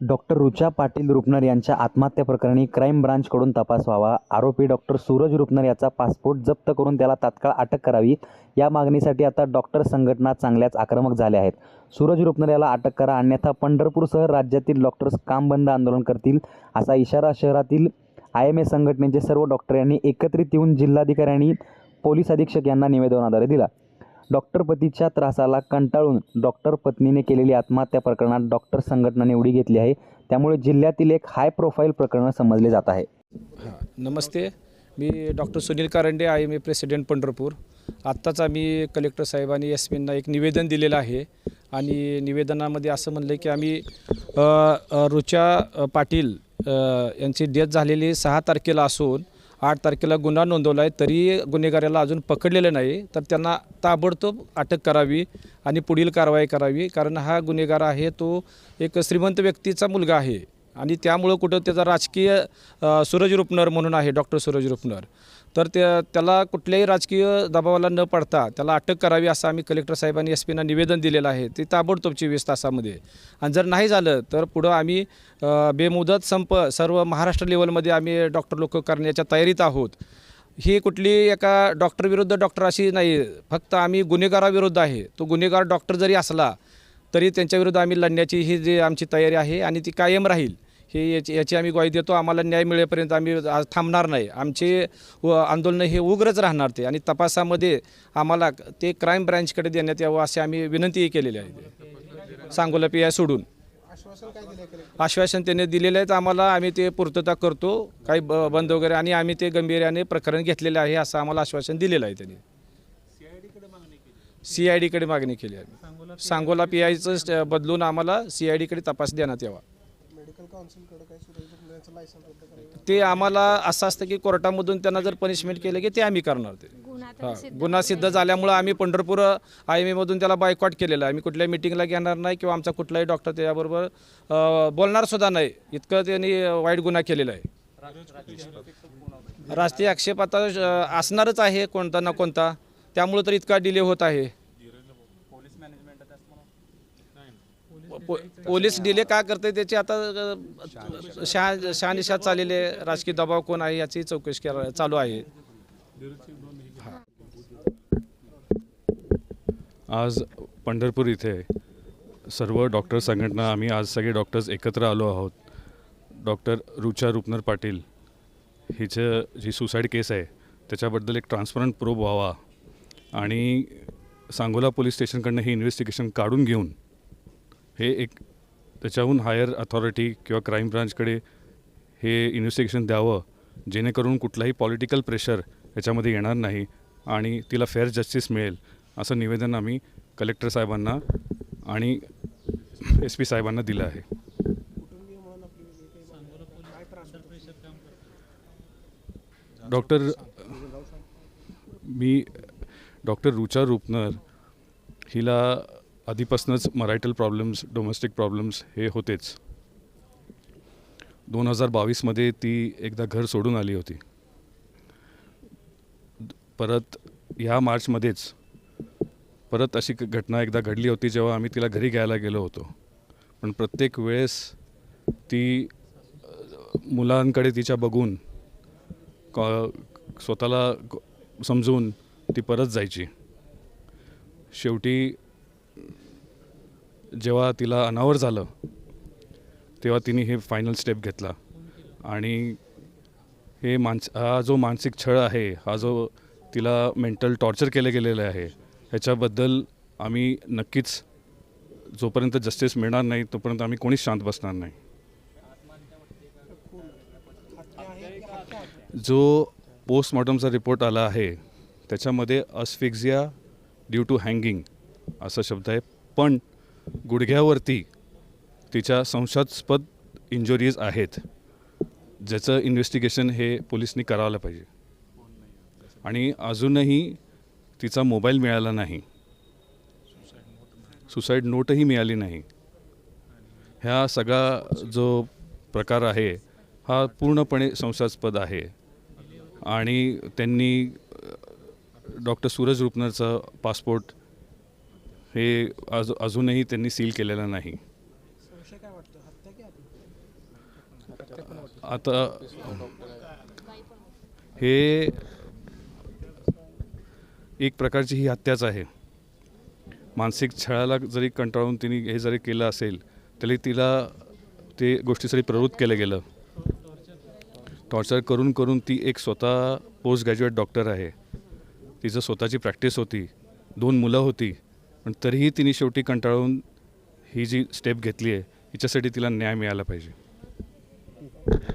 Doctor Rucha Patil Rupnar यांच्या आत्महत्या प्रकरणी क्राईम ब्रांचकडून तपास व्हावा. आरोपी डॉक्टर सूरज रुपनर याचा पासपोर्ट जप्त करून त्याला तात्काळ अटक करावी. या मागणीसाठी आता डॉक्टर संघटना चांगल्याच आक्रमक झाल्या आहेत. सूरज रुपनर याला अटक करा अन्यथा पंढरपूरसह राज्यातील डॉक्टर्स काम बंद आंदोलन करतील असा इशारा शहरातील आय एम ए संघटनेचे सर्व डॉक्टर यांनी एकत्रित येऊन जिल्हाधिकाऱ्यांनी पोलीस अधीक्षक यांना निवेदनाद्वारे दिला. डॉक्टर पतीच्या त्रासाला कंटाळून डॉक्टर पत्नीने केलेली आत्महत्या प्रकरणात डॉक्टर संघटनाने उडी घेतली आहे. त्यामुळे जिल्ह्यातील एक हाय प्रोफाईल प्रकरण समजले जात आहे. हां नमस्ते. मी डॉक्टर सुनील कारंडे आहे. मी प्रेसिडेंट पंढरपूर. आत्ताच आम्ही कलेक्टर साहेबांनी एस पींना एक निवेदन दिलेलं आहे. आणि निवेदनामध्ये असं म्हणलं की आम्ही ऋचा रुचा पाटील यांची डेथ झालेली सहा तारखेला असून आठ तारखेला गुन्हा नोंदवला आहे तरी गुन्हेगाराला अजून पकडलेलं नाही. तर त्यांना ताबडतोब अटक करावी आणि पुढील कारवाई करावी कारण हा गुन्हेगार आहे तो एक श्रीमंत व्यक्तीचा मुलगा आहे. आणि त्यामुळं कुठं त्याचा राजकीय सूरज रुपनर म्हणून आहे डॉक्टर सूरज रुपनर. तर त्या त्याला कुठल्याही राजकीय दबावाला न पडता त्याला अटक करावी असं आम्ही कलेक्टर साहेबांनी एस पीना निवेदन दिलेलं आहे. ते ताबडतोब चोवीस तासामध्ये. आणि जर नाही झालं तर पुढं आम्ही बेमुदत संप सर्व महाराष्ट्र लेवलमध्ये आम्ही डॉक्टर लोक करण्याच्या तयारीत आहोत. ही कुठली एका डॉक्टर विरुद्ध डॉक्टर अशी नाही फक्त आम्ही गुन्हेगाराविरुद्ध आहे. तो गुन्हेगार डॉक्टर जरी असला तरी त्यांच्याविरुद्ध आम्ही लढण्याची ही जी आमची तयारी आहे आणि ती कायम राहील. हे याची याची आम्ही ग्वाही देतो. आम्हाला न्याय मिळेपर्यंत आम्ही आज थांबणार नाही. आमचे व आंदोलन हे उग्रच राहणार ते. आणि तपासामध्ये आम्हाला ते क्राईम ब्रँचकडे देण्यात यावं असे आम्ही विनंतीही केलेली आहे. सांगोला पी आय सोडून. आश्वासन त्याने दिलेलं आहे. तर आम्हाला आम्ही ते पूर्तता करतो. काही ब बंद वगैरे आणि आम्ही ते गंभीर्याने प्रकरण घेतलेलं आहे असं आम्हाला आश्वासन दिलेलं आहे त्यांनी. सी आय डीकडे मागणी केली आहे सांगोला पी आयचं बदलून आम्हाला सी आय डीकडे तपास देण्यात यावा. लायसन रद्द करायचं ते आम्हाला असं असतं की कोर्टामधून त्यांना जर पनिशमेंट केलं की ते आम्ही करणार ते. हां गुन्हा सिद्ध झाल्यामुळं आम्ही पंढरपूर आय एम एमधून त्याला बायकॉट केलेलं आहे. आम्ही कुठल्याही मिटिंगला घेणार नाही किंवा आमचा कुठलाही डॉक्टर त्याच्याबरोबर अं, बोलणार सुद्धा नाही. इतकं त्यांनी वाईट गुन्हा केलेला आहे. राष्ट्रीय आक्षेप आता अं, असणारच आहे कोणता ना कोणता. त्यामुळं तर इतका डिले होत आहे. पो- पोलीस डिले का करते त्याची आता शहा शहानिशा चाललेले राजकीय दबाव कोण आहे याची चौकशी करा चालू आहे. आज पंढरपूर इथे सर्व डॉक्टर संघटना आम्ही आज सगळे डॉक्टर्स एकत्र आलो आहोत. डॉक्टर रुचा रुपनर पाटील हिचं जी सुसाईड केस आहे त्याच्याबद्दल एक ट्रान्सपरंट प्रोब व्हावा आणि सांगोला पोलीस स्टेशनकडनं हे इन्व्हेस्टिगेशन काढून घेऊन हे एक त्याच्याहून हायर अथॉरिटी किंवा क्राईम ब्रांचकडे हे इन्व्हेस्टिगेशन द्यावं जेणेकरून कुठलाही पॉलिटिकल प्रेशर याच्यामध्ये येणार नाही आणि तिला फेअर जस्टिस मिळेल असं निवेदन आम्ही कलेक्टर साहेबांना आणि एस पी साहेबांना दिलं आहे. डॉक्टर मी डॉक्टर रुचा रुपनर हिला आधीपासूनच मरायटल प्रॉब्लेम्स डोमेस्टिक प्रॉब्लेम्स हे होतेच. दोन हजार बावीसमध्ये ती एकदा घर सोडून आली होती. परत ह्या मार्चमध्येच परत अशी घटना एकदा घडली होती जेव्हा आम्ही तिला घरी घ्यायला गेलो होतो. पण प्रत्येक वेळेस ती मुलांकडे तिच्या बघून स्वतःला समजून ती परत जायची. शेवटी जेव्हा तिला अनावर झालं तेव्हा तिने हे फायनल स्टेप घेतला. आणि हे मानस हा जो मानसिक छळ आहे हा जो तिला मेंटल टॉर्चर केले गेलेलं आहे ह्याच्याबद्दल आम्ही नक्कीच जोपर्यंत जस्टिस मिळणार नाही तोपर्यंत आम्ही कोणीच शांत बसणार नाही. जो पोस्टमॉर्टमचा रिपोर्ट आला आहे त्याच्यामध्ये अस्फिक्झिया ड्यू टू हँगिंग असा शब्द आहे. पण गुडघ्यावरती तिच्या संशयास्पद इंजुरीज आहेत ज्याचं इन्व्हेस्टिगेशन हे पोलिसनी करायला पाहिजे. आणि अजूनही तिचा मोबाईल मिळाला नाही. सुसाईड नोटही मिळाली नाही. ह्या सगळा जो प्रकार आहे हा पूर्णपणे संशयास्पद आहे. आणि त्यांनी डॉक्टर सूरज रुपनरचं पासपोर्ट हे अज अजूनही त्यांनी सील केलेलं नाही. आता हे एक प्रकारची ही हत्याच आहे. मानसिक छळाला जरी कंटाळून तिने हे जरी केलं असेल तरी तिला ते गोष्टीसाठी प्रवृत्त केलं गेलं टॉर्चर करून करून ती एक स्वतः पोस्ट ग्रॅज्युएट डॉक्टर आहे. तिचं स्वतःची प्रॅक्टिस होती. दोन मुलं होती. पण तरीही तिने शेवटी कंटाळून ही जी स्टेप घेतली आहे हिच्यासाठी तिला न्याय मिळाला पाहिजे.